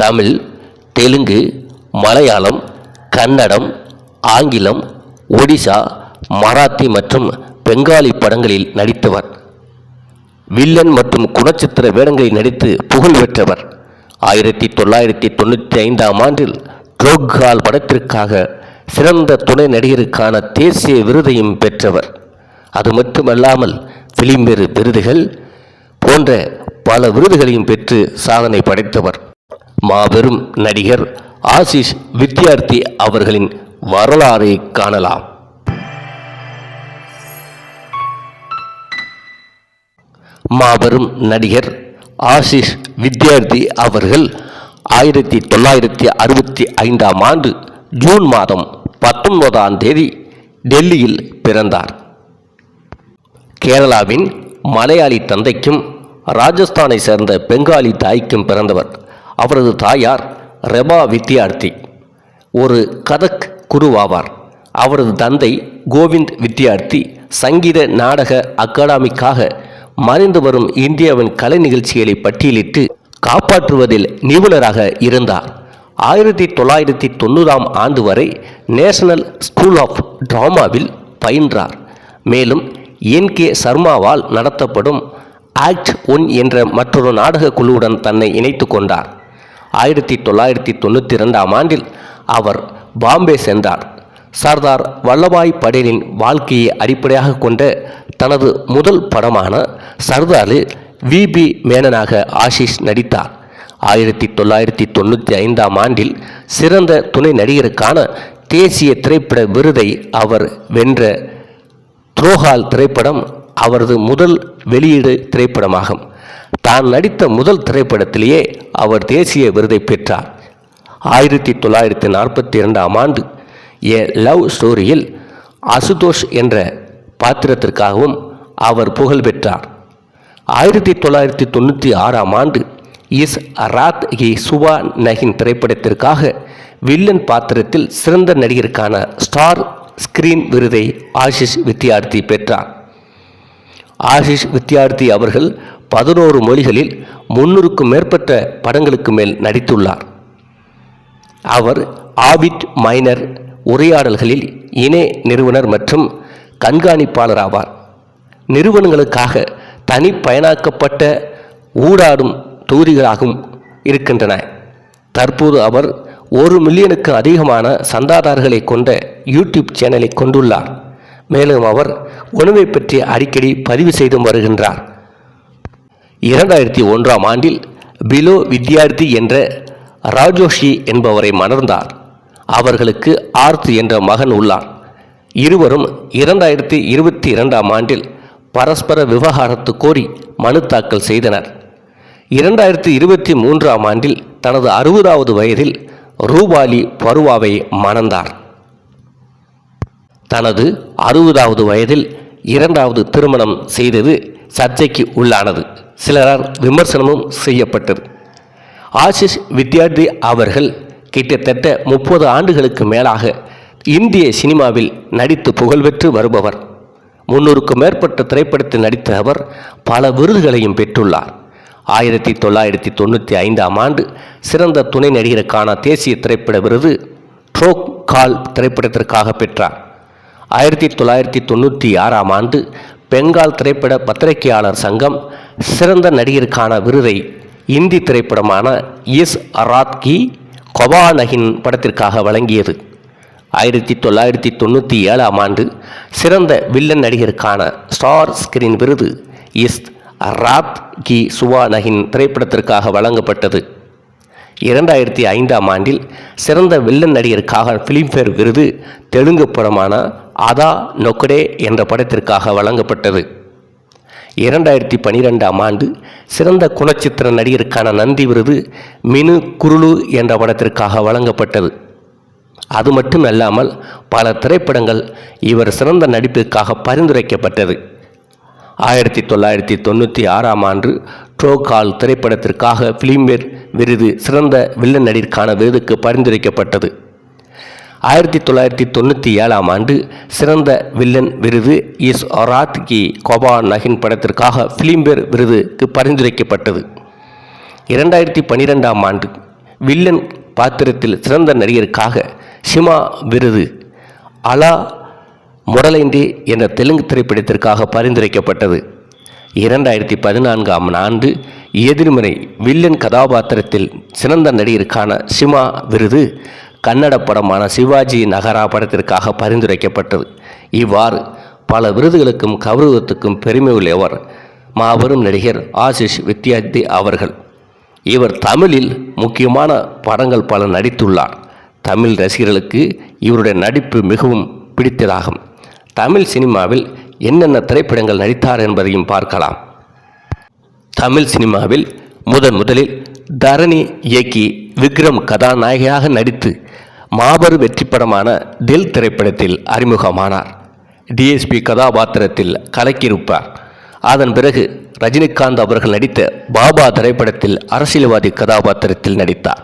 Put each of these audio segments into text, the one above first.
தமிழ் தெலுங்கு மலையாளம் கன்னடம் ஆங்கிலம் ஒடிசா மராத்தி மற்றும் பெங்காலி படங்களில் நடித்தவர். வில்லன் மற்றும் குணச்சித்திர வேடங்களில் நடித்து புகழ் பெற்றவர். ஆயிரத்தி தொள்ளாயிரத்தி தொண்ணூற்றி ஐந்தாம் ஆண்டில் ட்ரோக்ஹால் படத்திற்காக சிறந்த துணை நடிகருக்கான தேசிய விருதையும் பெற்றவர். அது மட்டுமல்லாமல் பிலிம்பெரு விருதுகள் போன்ற பல விருதுகளையும் பெற்று சாதனை படைத்தவர். மாபெரும் நடிகர் ஆசிஷ் வித்யார்த்தி அவர்களின் வரலாறை காணலாம். மாபெரும் நடிகர் ஆசிஷ் வித்யார்த்தி அவர்கள் ஆயிரத்தி தொள்ளாயிரத்தி அறுபத்தி ஐந்தாம் ஆண்டு ஜூன் மாதம் பத்தொன்பதாம் தேதி டெல்லியில் பிறந்தார். கேரளாவின் மலையாளி தந்தைக்கும் ராஜஸ்தானை சேர்ந்த பெங்காலி தாய்க்கும் பிறந்தவர். அவரது தாயார் ரெபா வித்யார்த்தி. ஒரு கதக் குருவாவார். அவரது தந்தை கோவிந்த் வித்யார்த்தி சங்கீத நாடக அகாடமிக்காக மறைந்து வரும் இந்தியாவின் கலை நிகழ்ச்சிகளை பட்டியலிட்டு காப்பாற்றுவதில் நிபுணராக இருந்தார். ஆயிரத்தி தொள்ளாயிரத்தி தொண்ணூறாம் ஆண்டு வரை நேஷனல் ஸ்கூல் ஆஃப் டிராமாவில் பயின்றார். மேலும் என் கே சர்மாவால் நடத்தப்படும் ஆக்ட் ஒன் என்ற மற்றொரு நாடக குழுவுடன் தன்னை இணைத்து கொண்டார். ஆயிரத்தி தொள்ளாயிரத்தி தொண்ணூற்றி ரெண்டாம் ஆண்டில் அவர் பாம்பே சென்றார். சர்தார் வல்லபாய் படேலின் வாழ்க்கையை அடிப்படையாக கொண்ட தனது முதல் படமான சர்தாரில் விபி மேனனாக ஆஷிஷ் நடித்தார். ஆயிரத்தி தொள்ளாயிரத்தி தொண்ணூற்றி ஐந்தாம் ஆண்டில் சிறந்த துணை நடிகருக்கான தேசிய திரைப்பட விருதை அவர் வென்ற துரோஹால் திரைப்படம் அவரது முதல் வெளியீடு திரைப்படமாகும். தான் நடித்த முதல் திரைப்படத்திலேயே அவர் தேசிய விருதை பெற்றார். ஆயிரத்தி தொள்ளாயிரத்தி நாற்பத்தி இரண்டாம் ஆண்டு ஏ லவ் ஸ்டோரியில் அசுதோஷ் என்ற பாத்திரத்திற்காகவும் அவர் புகழ் பெற்றார். ஆயிரத்தி தொள்ளாயிரத்தி தொண்ணூற்றி ஆறாம் ஆண்டு இஸ் ராத் ஹி சுபா நகின் திரைப்படத்திற்காக வில்லன் பாத்திரத்தில் சிறந்த நடிகருக்கான ஸ்டார் ஸ்கிரீன் விருதை ஆஷிஷ் வித்யார்த்தி பெற்றார். ஆஷிஷ் வித்யார்த்தி அவர்கள் பதினோரு மொழிகளில் முன்னூறுக்கும் மேற்பட்ட படங்களுக்கு மேல் நடித்துள்ளார். அவர் ஆபிட் மைனர் உரையாடல்களில் இணை நிறுவனர் மற்றும் கண்காணிப்பாளர் ஆவார். நிறுவனங்களுக்காக தனிப்பயனாக்கப்பட்ட ஊடாடும் தொகுதிகளாகவும் இருக்கின்றன. தற்போது அவர் ஒரு மில்லியனுக்கு அதிகமான சந்தாதாரர்களை கொண்ட யூடியூப் சேனலை கொண்டுள்ளார். மேலும் அவர் உணவை பற்றி அடிக்கடி பதிவு செய்தும் வருகின்றார். இரண்டாயிரத்தி ஒன்றாம் ஆண்டில் பிலோ வித்யார்த்தி என்ற ராஜோஷி என்பவரை மணர்ந்தார் அவர்களுக்கு ஆர்த் என்ற மகன் உள்ளார் இருவரும் இரண்டாயிரத்தி இருபத்தி இரண்டாம் ஆண்டில் பரஸ்பர விவகாரத்து கோரி மனு தாக்கல் செய்தனர். இரண்டாயிரத்தி இருபத்தி மூன்றாம் ஆண்டில் தனது அறுபதாவது வயதில் ரூபாலி பருவாவை மணந்தார். தனது அறுபதாவது வயதில் இரண்டாவது திருமணம் செய்தது சர்ச்சைக்கு உள்ளானது. சிலரால் விமர்சனமும் செய்யப்பட்டது. ஆஷிஷ் வித்யார்த்தி அவர்கள் கிட்டத்தட்ட முப்பது ஆண்டுகளுக்கு மேலாக இந்திய சினிமாவில் நடித்து புகழ்பெற்று வருபவர். முன்னூறுக்கும் மேற்பட்ட திரைப்படத்தில் நடித்த அவர் பல விருதுகளையும் பெற்றுள்ளார். ஆயிரத்தி தொள்ளாயிரத்தி தொண்ணூற்றி ஐந்தாம் ஆண்டு சிறந்த துணை நடிகருக்கான தேசிய திரைப்பட விருது ட்ரோக் கால் திரைப்படத்திற்காக பெற்றார். ஆயிரத்தி தொள்ளாயிரத்தி தொண்ணூற்றி ஆறாம் ஆண்டு பெங்கால் திரைப்பட பத்திரிகையாளர் சங்கம் சிறந்த நடிகருக்கான விருதை இந்தி திரைப்படமான இஸ் அராத் கி கொபானகின் படத்திற்காக வழங்கியது. ஆயிரத்தி தொள்ளாயிரத்தி தொண்ணூற்றி ஏழாம் ஆண்டு சிறந்த வில்லன் நடிகருக்கான ஸ்டார் ஸ்கிரீன் விருது இஸ் ராத் கி சுவானகின் திரைப்படத்திற்காக வழங்கப்பட்டது. இரண்டாயிரத்தி ஐந்தாம் ஆண்டில் சிறந்த வில்லன் நடிகருக்காக ஃபிலிம்ஃபேர் விருது தெலுங்கு படமான அதா நொக்கடே என்ற படத்திற்காக வழங்கப்பட்டது. இரண்டாயிரத்தி பனிரெண்டாம் ஆண்டு சிறந்த குணச்சித்திர நடிகருக்கான நந்தி விருது மினு குருளு என்ற படத்திற்காக வழங்கப்பட்டது. அது மட்டும் அல்லாமல் பல திரைப்படங்கள் இவர் சிறந்த நடிப்பிற்காக பரிந்துரைக்கப்பட்டது. ஆயிரத்தி தொள்ளாயிரத்தி தொண்ணூற்றி ஆறாம் ஆண்டு ட்ரோகால் திரைப்படத்திற்காக பிலிம்பேர் விருது சிறந்த வில்லன் நடிகருக்கான விருதுக்கு பரிந்துரைக்கப்பட்டது. ஆயிரத்தி தொள்ளாயிரத்தி தொண்ணூற்றி ஏழாம் ஆண்டு சிறந்த வில்லன் விருது இஸ் ஒராத் கி கோபா நகின் படத்திற்காக பிலிம்பேர் விருதுக்கு பரிந்துரைக்கப்பட்டது. இரண்டாயிரத்தி பன்னிரெண்டாம் ஆண்டு வில்லன் பாத்திரத்தில் சிறந்த நடிகருக்காக சிமா விருது அலா முடலைண்டே என்ற தெலுங்கு திரைப்படத்திற்காக பரிந்துரைக்கப்பட்டது. இரண்டாயிரத்தி பதினான்காம் ஆண்டு எதிர்மறை வில்லன் கதாபாத்திரத்தில் சிறந்த நடிகருக்கான சிமா விருது கன்னட படமான சிவாஜி நகரா படத்திற்காக பரிந்துரைக்கப்பட்டது. இவ்வாறு பல விருதுகளுக்கும் கௌரவத்துக்கும் பெருமை உள்ளவர் மாபெரும் நடிகர் ஆசிஷ் வித்யார்த்தி அவர்கள். இவர் தமிழில் முக்கியமான படங்கள் பல நடித்துள்ளார். தமிழ் ரசிகர்களுக்கு இவருடைய நடிப்பு மிகவும் பிடித்ததாகும். தமிழ் சினிமாவில் என்னென்ன திரைப்படங்கள் நடித்தார் என்பதையும் பார்க்கலாம். தமிழ் சினிமாவில் முதன் முதலில் தரணி இயக்கி விக்ரம் கதாநாயகியாக நடித்து மாபெரும் வெற்றி படமான தில் திரைப்படத்தில் அறிமுகமானார். டிஎஸ்பி கதாபாத்திரத்தில் கலக்கியிருப்பார். அதன் பிறகு ரஜினிகாந்த் அவர்கள் நடித்த பாபா திரைப்படத்தில் அரசியல்வாதி கதாபாத்திரத்தில் நடித்தார்.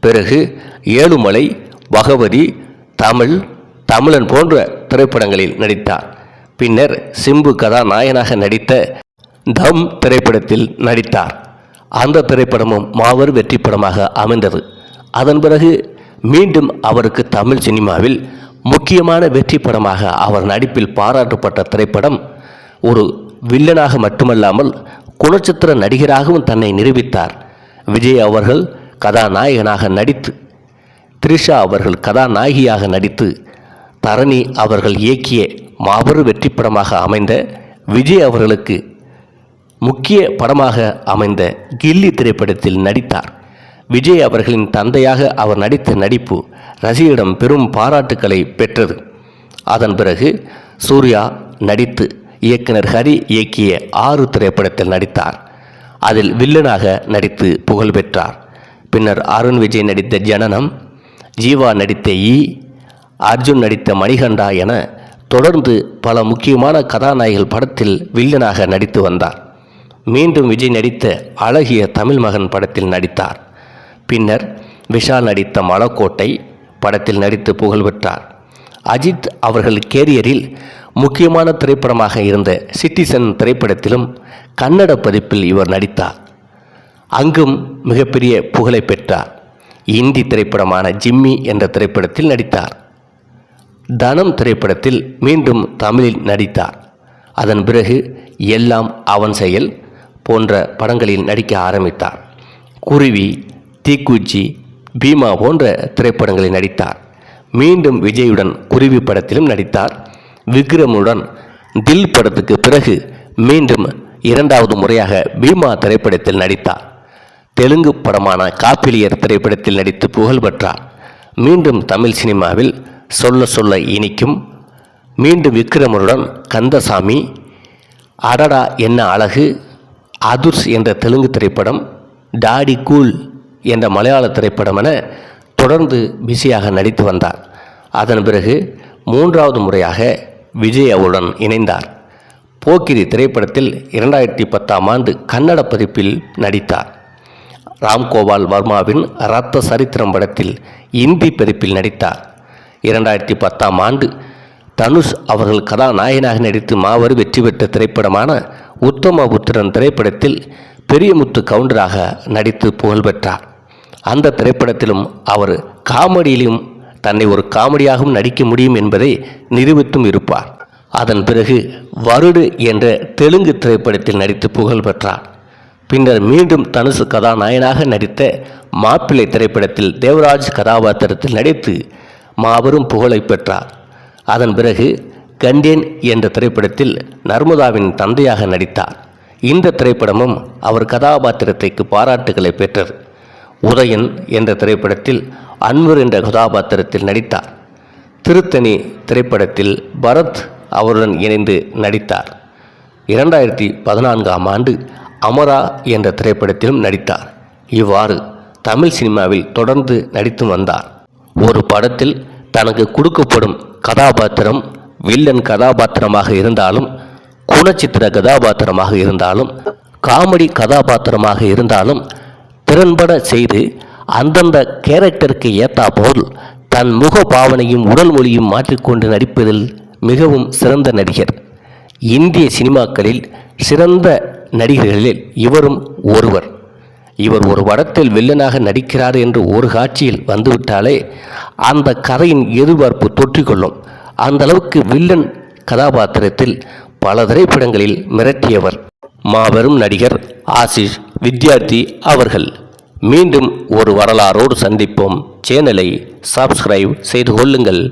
பிறகு ஏழுமலை பகவதி தமிழ் தமிழன் போன்ற திரைப்படங்களில் நடித்தார். பின்னர் சிம்பு கதாநாயகனாக நடித்த தம் திரைப்படத்தில் நடித்தார். அந்த திரைப்படமும் மாபெரும் வெற்றி படமாக அமைந்தது. அதன் பிறகு மீண்டும் அவருக்கு தமிழ் சினிமாவில் முக்கியமான வெற்றி படமாக அவர் நடிப்பில் பாராட்டப்பட்ட திரைப்படம் ஒரு வில்லனாக மட்டுமல்லாமல் குணச்சித்திர நடிகராகவும் தன்னை நிரூபித்தார். விஜய் அவர்கள் கதாநாயகனாக நடித்து த்ரிஷா அவர்கள் கதாநாயகியாக நடித்து தரணி அவர்கள் இயக்கிய மாபெரும் வெற்றி படமாக அமைந்த விஜய் அவர்களுக்கு முக்கிய படமாக அமைந்த கில்லி திரைப்படத்தில் நடித்தார். விஜய் அவர்களின் தந்தையாக அவர் நடித்த நடிப்பு ரசிகரிடம் பெரும் பாராட்டுக்களை பெற்றது. அதன் பிறகு சூர்யா நடித்து இயக்குனர் ஹரி இயக்கிய ஆறு திரைப்படத்தில் நடித்தார். அதில் வில்லனாக நடித்து புகழ் பெற்றார். பின்னர் அருண் விஜய் நடித்த ஜனனம் ஜீவா நடித்த ஈ அர்ஜுன் நடித்த மணிகண்டா என தொடர்ந்து பல முக்கியமான கதாநாயகிகள் படத்தில் வில்லனாக நடித்து வந்தார். மீண்டும் விஜய் நடித்த அழகிய தமிழ் மகன் படத்தில் நடித்தார். பின்னர் விஷால் நடித்த மலக்கோட்டை படத்தில் நடித்து புகழ் பெற்றார். அஜித் அவர்கள் கேரியரில் முக்கியமான திரைப்படமாக இருந்த சிட்டிசன் திரைப்படத்திலும் கன்னட பதிப்பில் இவர் நடித்தார். அங்கும் மிகப்பெரிய புகழை பெற்றார். இந்தி திரைப்படமான ஜிம்மி என்ற திரைப்படத்தில் நடித்தார். தனம் திரைப்படத்தில் மீண்டும் தமிழில் நடித்தார். அதன் பிறகு எல்லாம் அவன் செயல் போன்ற படங்களில் நடிக்க ஆரம்பித்தார். குருவி தீக்குச்சி பீமா போன்ற திரைப்படங்களில் நடித்தார். மீண்டும் விஜயுடன் குருவி படத்திலும் நடித்தார். விக்ரமுடன் தில் படத்துக்கு பிறகு மீண்டும் இரண்டாவது முறையாக பீமா திரைப்படத்தில் நடித்தார். தெலுங்கு படமான காப்பிலியர் திரைப்படத்தில் நடித்து புகழ் பெற்றார் மீண்டும் தமிழ் சினிமாவில் சொல்ல சொல்ல இனிக்கும். மீண்டும் விக்ரமருடன் கந்தசாமி அடடா என்ன அழகு அதுர்ஸ் என்ற தெலுங்கு திரைப்படம் டாடி கூல் என்ற மலையாள திரைப்படம் என தொடர்ந்து பிஸியாக நடித்து வந்தார். அதன் பிறகு மூன்றாவது முறையாக விஜய் அவருடன் இணைந்தார். போக்கிரி திரைப்படத்தில் இரண்டாயிரத்தி பத்தாம் ஆண்டு கன்னட பதிப்பில் நடித்தார். ராம்கோபால் வர்மாவின் ரத்த சரித்திரம் படத்தில் இந்தி பதிப்பில் நடித்தார். இரண்டாயிரத்தி பத்தாம் ஆண்டு தனுஷ் அவர்கள் கதாநாயகனாக நடித்து மாபெரும் வெற்றி பெற்ற திரைப்படமான உத்தமபுத்திரன் திரைப்படத்தில் பெரியமுத்து கவுண்டராக நடித்து புகழ் பெற்றார். அந்த திரைப்படத்திலும் அவர் காமெடியிலும் தன்னை ஒரு காமெடியாகவும் நடிக்க முடியும் என்பதை நிரூபித்தும் இருப்பார். அதன் பிறகு வருடு என்ற தெலுங்கு திரைப்படத்தில் நடித்து புகழ் பெற்றார். பின்னர் மீண்டும் தனுசு கதாநாயகனாக நடித்த மாப்பிள்ளை திரைப்படத்தில் தேவராஜ் கதாபாத்திரத்தில் நடித்து மாபெரும் புகழை பெற்றார். அதன் பிறகு கண்டேன் என்ற திரைப்படத்தில் நர்மதாவின் தந்தையாக நடித்தார். இந்த திரைப்படமும் அவர் கதாபாத்திரத்திற்கு பாராட்டுகளை பெற்றது. உதயன் என்ற திரைப்படத்தில் அன்வர் என்ற கதாபாத்திரத்தில் நடித்தார். திருத்தணி திரைப்படத்தில் பரத் அவருடன் இணைந்து நடித்தார். இரண்டாயிரத்தி பதினான்காம் ஆண்டு அமரா என்ற திரைப்படத்திலும் நடித்தார். இவ்வாறு தமிழ் சினிமாவில் தொடர்ந்து நடித்து வந்தார். ஒரு படத்தில் தனக்கு கொடுக்கப்படும் கதாபாத்திரம் வில்லன் கதாபாத்திரமாக இருந்தாலும் குணச்சித்திர கதாபாத்திரமாக இருந்தாலும் காமெடி கதாபாத்திரமாக இருந்தாலும் திறன்பட செய்து அந்தந்த கேரக்டருக்கு ஏத்தாப்போல் தன் முக பாவனையும் உடல் மொழியும் மாற்றிக்கொண்டு நடிப்பதில் மிகவும் சிறந்த நடிகர். இந்திய சினிமாக்களில் சிறந்த நடிகர்களில் இவரும் ஒருவர். இவர் ஒரு படத்தில் வில்லனாக நடிக்கிறார் என்று ஒரு காட்சியில் வந்துவிட்டாலே அந்த கதையின் எதிர்பார்ப்பு தொற்றிக்கொள்ளும். அந்த அளவுக்கு வில்லன் கதாபாத்திரத்தில் பல திரைப்படங்களில் மிரட்டியவர். மாபெரும் நடிகர் ஆசிஷ் வித்யார்த்தி அவர்கள். மீண்டும் ஒரு வரலாறோடு சந்திப்போம். சேனலை சப்ஸ்கிரைப் செய்து கொள்ளுங்கள்.